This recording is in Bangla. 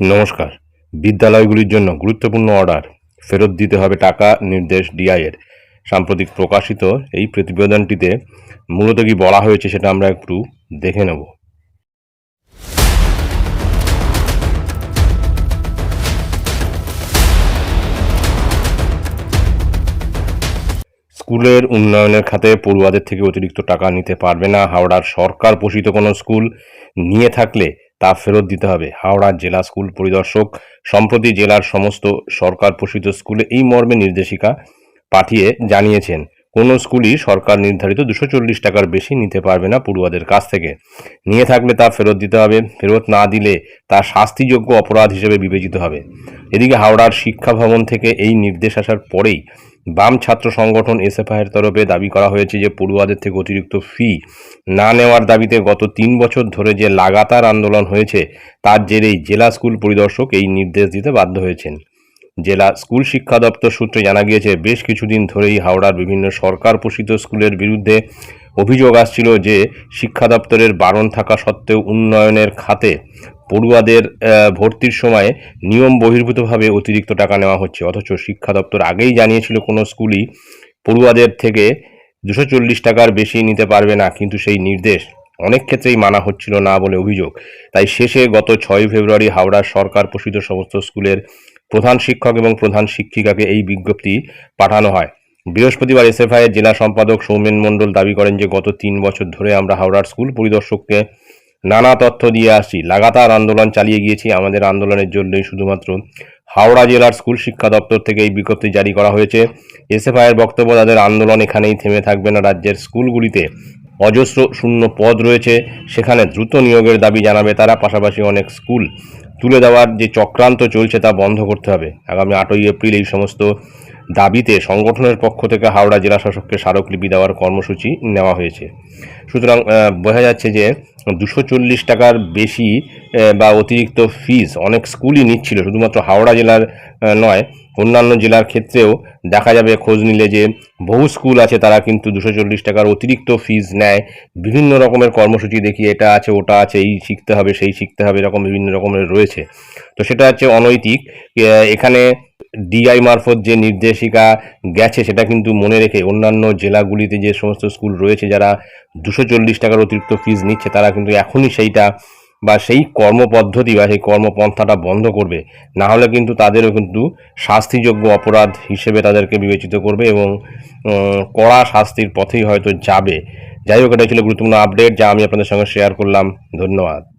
নমস্কার। বিদ্যালয়গুলির জন্য গুরুত্বপূর্ণ অর্ডার। ফেরত দিতে হবে টাকা, নির্দেশ ডিআইয়ের সাম্প্রতিক প্রকাশিত এই প্রতিবেদনটিতে মূলত কি বলা হয়েছে সেটা আমরা একটু দেখে নেব। স্কুলের উন্নয়নের খাতে পড়ুয়াদের থেকে অতিরিক্ত টাকা নিতে পারবে না। হাওড়ার সরকার পোষিত কোনো স্কুল নিয়ে থাকলে তা ফেরত দিতে হবে। হাওড়ার জেলা স্কুল পরিদর্শক সম্প্রতি জেলার সমস্ত সরকার পোষিত স্কুলে এই মর্মে নির্দেশিকা পাঠিয়ে জানিয়েছেন। কোনো স্কুলই সরকার নির্ধারিত দুশো চল্লিশ টাকার বেশি নিতে পারবে না পড়ুয়াদের কাছ থেকে। নিয়ে থাকলে তা ফেরত দিতে হবে। ফেরত না দিলে তা শাস্তিযোগ্য অপরাধ হিসেবে বিবেচিত হবে। এদিকে হাওড়ার শিক্ষা ভবন থেকে এই নির্দেশ আসার পরেই বাম ছাত্র সংগঠন এসএফআইয়ের তরফে দাবি করা হয়েছে যে পড়ুয়াদের থেকে অতিরিক্ত ফি না নেওয়ার দাবিতে গত তিন বছর ধরে যে লাগাতার আন্দোলন হয়েছে, তার জেরেই জেলা স্কুল পরিদর্শক এই নির্দেশ দিতে বাধ্য হয়েছেন। জেলা স্কুল শিক্ষা দপ্তর সূত্রে জানা গিয়েছে, বেশ কিছুদিন ধরেই হাওড়ার বিভিন্ন সরকার পোষিত স্কুলের বিরুদ্ধে অভিযোগ আসছিল যে শিক্ষা দপ্তরের বারণ থাকা সত্ত্বেও উন্নয়নের খাতে পড়ুয়াদের ভর্তির সময় নিয়ম বহির্ভূতভাবে অতিরিক্ত টাকা নেওয়া হচ্ছে। অথচ শিক্ষা দপ্তর আগেই জানিয়েছিল কোনো স্কুলই পড়ুয়াদের থেকে দুশো চল্লিশ টাকার বেশি নিতে পারবে না, কিন্তু সেই নির্দেশ অনেক ক্ষেত্রেই মানা হচ্ছিল না বলে অভিযোগ। তাই শেষে গত ছয় ফেব্রুয়ারি হাওড়ার সরকার পোষিত সমস্ত স্কুলের প্রধান শিক্ষক এবং প্রধান শিক্ষিকাকে এই বিজ্ঞপ্তি পাঠানো হয়। বৃহস্পতিবার এসএফআই এর জেলা সম্পাদক সৌমেন মণ্ডল দাবি করেন যে গত তিন বছর ধরে আমরা হাওড়ার স্কুল পরিদর্শককে নানা তথ্য দিয়ে আসছি। লাগাতার আন্দোলন চালিয়ে গিয়েছি। আমাদের আন্দোলনের জন্যই শুধুমাত্র হাওড়া জেলার স্কুল শিক্ষা দপ্তর থেকে এই বিজ্ঞপ্তি জারি করা হয়েছে। এসএফআই এর বক্তব্য, তাদের আন্দোলন এখানেই থেমে থাকবে না। রাজ্যের স্কুলগুলিতে অজস্র শূন্য পদ রয়েছে। সেখানে দ্রুত নিয়োগের দাবি জানাবে তারা। পাশাপাশি অনেক স্কুল তুলে দেওয়ার যে চক্রান্ত চলছে তা বন্ধ করতে হবে। আগামী আটই এপ্রিল এই সমস্ত দাবিতে সংগঠনের পক্ষ থেকে হাওড়া জেলা শাসককে স্মারকলিপি দেওয়ার কর্মসূচি নেওয়া হয়েছে। সুতরাং বোঝা যাচ্ছে যে দুশো চল্লিশ টাকার বেশি বা অতিরিক্ত ফিজ অনেক স্কুলই নিচ্ছিল। শুধুমাত্র হাওড়া জেলার নয়, অন্যান্য জেলার ক্ষেত্রেও দেখা যাবে, খোঁজ নিলে যে বহু স্কুল আছে তারা কিন্তু দুশো চল্লিশ টাকার অতিরিক্ত ফিজ নেয়। বিভিন্ন রকমের কর্মসূচি দেখি, এটা আছে, ওটা আছে, এই শিখতে হবে, সেই শিখতে হবে, এরকম বিভিন্ন রকমের রয়েছে। তো সেটা হচ্ছে অনৈতিক। এখানে ডিআই মারফত যে নির্দেশিকা গেছে সেটা কিন্তু মনে রেখে অন্যান্য জেলাগুলিতে যে সমস্ত স্কুল রয়েছে যারা দুশো চল্লিশ টাকার অতিরিক্ত ফিজ নিচ্ছে, তারা কিন্তু এখনই সেইটা বা সেই কর্মপদ্ধতি বা সেই কর্মপন্থাটা বন্ধ করবে। না হলে কিন্তু তাদেরও কিন্তু শাস্তিযোগ্য অপরাধ হিসেবে তাদেরকে বিবেচিত করবে এবং কড়া শাস্তির পথেই হয়তো যাবে। যাই হোক, এটা ছিল গুরুত্বপূর্ণ আপডেট যা আমি আপনাদের সঙ্গে শেয়ার করলাম। ধন্যবাদ।